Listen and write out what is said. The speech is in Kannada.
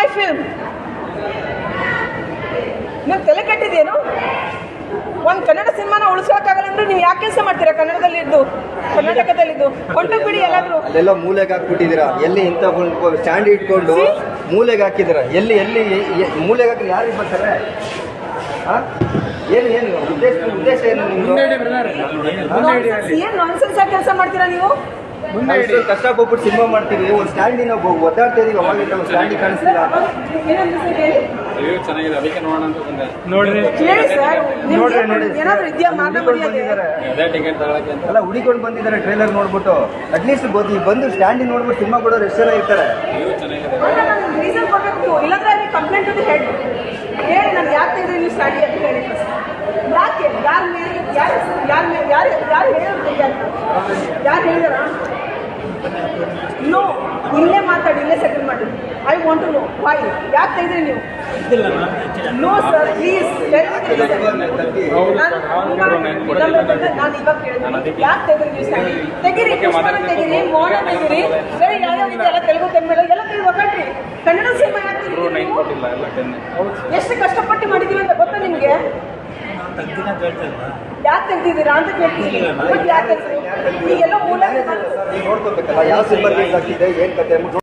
ಮೈ ಫಿಲ್ಮ್ ನೀವು ತಲೆ ಕಟ್ಟಿದೇನು ಒಂದು ಕನ್ನಡ ಸಿನಿಮಾನ ಉಳಿಸೋಕ್ಕಾಗಲ್ಲ ಅಂದ್ರೆ ನೀವು ಯಾಕೆ ಕೆಲಸ ಮಾಡ್ತೀರಾ ಕನ್ನಡದಲ್ಲಿದ್ದು? ಕರ್ನಾಟಕದಲ್ಲಿದ್ದು? ಹೊಂಟೋಗ್ಬಿಡಿ ಎಲ್ಲಾದ್ರೂ. ಅಲ್ಲೆಲ್ಲ ಮೂಲೆಗೆ ಹಾಕ್ಬಿಟ್ಟಿದ್ದೀರಾ? ಎಲ್ಲಿ ಇಂಥ ಸ್ಟ್ಯಾಂಡ್ ಇಟ್ಕೊಂಡು ಮೂಲೆಗೆ ಹಾಕಿದ್ದೀರಾ? ಎಲ್ಲಿ ಎಲ್ಲಿ ಮೂಲೆಗೆ ಹಾಕಿ ಯಾರಿಗೆ ಬರ್ತಾರೆ? ಏನು ಏನು? ಉದ್ದೇಶ ಉದ್ದೇಶ ಏನು ನಿಮ್ದು? ಏನ್ ನಾನ್ಸೆನ್ಸ್ ಆಗಿ ಕೆಲಸ ಮಾಡ್ತೀರಾ ನೀವು? ನಾವು ಕಷ್ಟ ಕಷ್ಟಪಟ್ಬಿಟ್ಟು ಸಿನಿಮಾ ಮಾಡ್ತೀವಿ ಒಂದು ಸ್ಟ್ಯಾಂಡಿಗೆ ನಾವು ಒದ್ದಾಡ್ತಾ ಇದೀವಿ ಸ್ಟ್ಯಾಂಡಿಗೆ ಕಾಣಿಸ್ತಿಲ್ಲ. ಚೆನ್ನಾಗಿದೆ. ಅದಕ್ಕೆ ನೋಡೋಣ ಅಂತ ಬಂದೆ. ನೋಡ್ರಿ. ಹೇಳಿ ಸರ್ ನೋಡ್ರಿ, ನೋಡಿ. ಏನಾದ್ರು ಇದೆಯಾ ಮಾನ ಹುಡುಕೊಂಡು ಮರ್ಯಾದೆ ಬಂದಿದ್ದಾರೆ ಅದೇ ಟಿಕೆಟ್ ತಗೊಳಕ್ಕೆ ಅಂತ. ಅಲ್ಲ ಹುಡಿಕೊಂಡು ಬಂದಿದ್ದಾರೆ ಟ್ರೈಲರ್ ನೋಡ್ಬಿಟ್ಟು. ಅಟ್ಲೀಸ್ಟ್ ಬಂದು ಬಂದು ಸ್ಟ್ಯಾಂಡಿಗೆ ನೋಡ್ಬಿಟ್ಟು ಸಿನಿಮಾ ಕೊಡೋರು ಎಷ್ಟು ಜನ ಇರ್ತಾರೆ. ರಿವ್ಯೂ ಚೆನ್ನಾಗಿದೆ. ರೀಸನ್ ಕೊಡಬೇಕು. ಇಲ್ಲಾಂದ್ರೆ ಅಲ್ಲಿ ಕಂಪ್ಲೇಂಟ್ ಟು ದಿ ಹೆಡ್ ಹೇಳಿ ನಾನು ಯಾಕೆ ತೆಗೆದ್ರೆ ನೀವು ಸ್ಟಾಡಿ ಅಂತ ಹೇಳಿ first. ಯಾಕೆ ಯಾರ ಮೇಲೆ ಯಾರು ಯಾರ ಯಾರು ಯಾರು ಹೇಳಿದ್ರು ಯಾರು ಹೇಳಿದಾರ? ನೋ ಇಲ್ಲೇ ಮಾತಾಡಿ ಇಲ್ಲೇ ಸೆಟಲ್ ಮಾಡಿ. I want to know why ಯಾಕೆ ತೆಗೆದ್ರಿ ನೀವು? ನೋ ಸರ್ ಪ್ಲೀಸ್ ನಾನು ಇವಾಗ ಕೇಳಿದ್ದೀನಿ ಯಾಕೆ ತೆಗೆದ್ರಿ ನೀವು? ಸ್ಟಾಡಿ ತೆಗೀರಿ ಪುಷ್ಪನ ತೆಗೀರಿ ಮೋನ ತೆಗೀರಿ ಬೇರೆ ಯಾವ್ಯಾವ ತೆಲುಗು ತಮಿಳು ಎಲ್ಲ ತೆಗೆದು ಒಕ್ಕಟ್ರಿ ಕನ್ನಡ ಸಿನಿಮಾ ಯಾಕೆ ಎಷ್ಟು ಕಷ್ಟಪಟ್ಟು ಮಾಡಿದೀವಿ ಅಂತ ಗೊತ್ತಾ ನಿಮಗೆ? ಯಾಕೆ ತೆಗ್ದಿದ್ದೀರಾ ಅಂತ ಕೇಳ್ತೀನಿ ಯಾಕೆ? ಈಗೆಲ್ಲ ಮೂಲ ಯಾವ ಸಿನಿಮಾ ರಿಲೀಸ್ ಆಗ್ತಿದೆ ಏನ್ ಕತೆ